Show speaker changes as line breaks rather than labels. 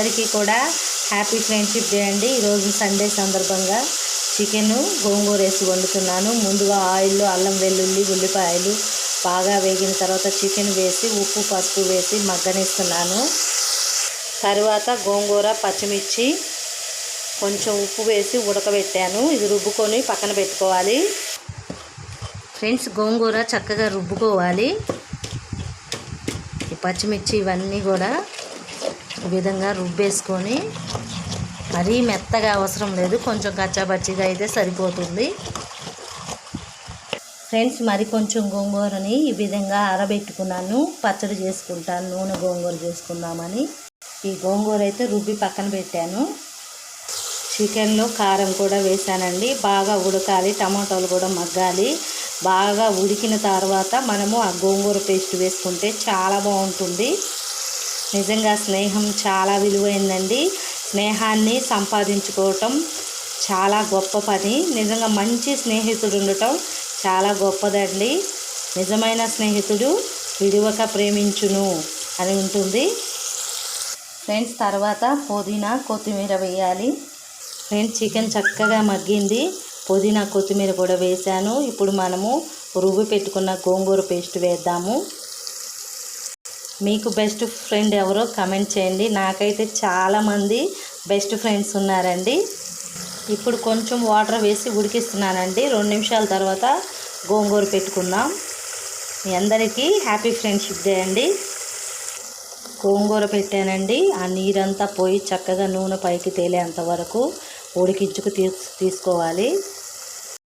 అందరికీ కూడా happy friendship day అండి. ఈరోజు సండే సందర్భంగా చికెన్ గోంగూర వేసి వండుతున్నాను. ముందుగా ఆయిల్లో అల్లం వెల్లుల్లి ఉల్లిపాయలు బాగా వేగిన తర్వాత చికెన్ వేసి ఉప్పు పసుపు వేసి మగ్గనిస్తున్నాను. తర్వాత గోంగూర పచ్చిమిర్చి కొంచెం ఉప్పు వేసి ఉడకబెట్టాను. ఇది రుబ్బుకొని పక్కన పెట్టుకోవాలి. ఫ్రెండ్స్ గోంగూర చక్కగా రుబ్బుకోవాలి. పచ్చిమిర్చి ఇవన్నీ కూడా ఈ విధంగా రుబ్బేసుకొని మరీ మెత్తగా అవసరం లేదు. కొంచెం కచ్చాబచ్చిగా అయితే సరిపోతుంది. ఫ్రెండ్స్ మరి కొంచెం గోంగూరని ఈ విధంగా ఆరబెట్టుకున్నాను. పచ్చడి చేసుకుంటాను. నూనె గోంగూర చేసుకుందామని. ఈ గోంగూర అయితే రుబ్బి పక్కన పెట్టాను. చికెన్లో కారం కూడా వేసానండి. బాగా ఉడకాలి. టమాటాలు కూడా మగ్గాలి. బాగా ఉడికిన తర్వాత మనము ఆ గోంగూర పేస్ట్ వేసుకుంటే చాలా బాగుంటుంది. నిజంగా స్నేహం చాలా విలువైందండి. స్నేహాన్ని సంపాదించుకోవటం చాలా గొప్ప పని. నిజంగా మంచి స్నేహితుడు ఉండటం చాలా గొప్పదండి. నిజమైన స్నేహితుడు విడివక ప్రేమించును అని ఉంటుంది. ఫ్రెండ్స్ తర్వాత పుదీనా కొత్తిమీర వేయాలి. ఫ్రెండ్స్ చికెన్ చక్కగా మగ్గింది. పుదీనా కొత్తిమీర కూడా వేసాను ఇప్పుడు మనము రుబ్బి పెట్టుకున్న గోంగూర పేస్ట్ వేద్దాము. మీకు బెస్ట్ ఫ్రెండ్ ఎవరో కమెంట్ చేయండి. నాకైతే చాలామంది బెస్ట్ ఫ్రెండ్స్ ఉన్నారండి. ఇప్పుడు కొంచెం వాటర్ వేసి ఉడికిస్తున్నానండి. రెండు నిమిషాల తర్వాత గోంగూర పెట్టుకుందాం. మీ అందరికీ హ్యాపీ ఫ్రెండ్షిప్ డే అండి. గోంగూర పెట్టానండి. ఆ నీరంతా పోయి చక్కగా నూనె పైకి తేలేంత వరకు ఉడికించుకు తీసుకోవాలి.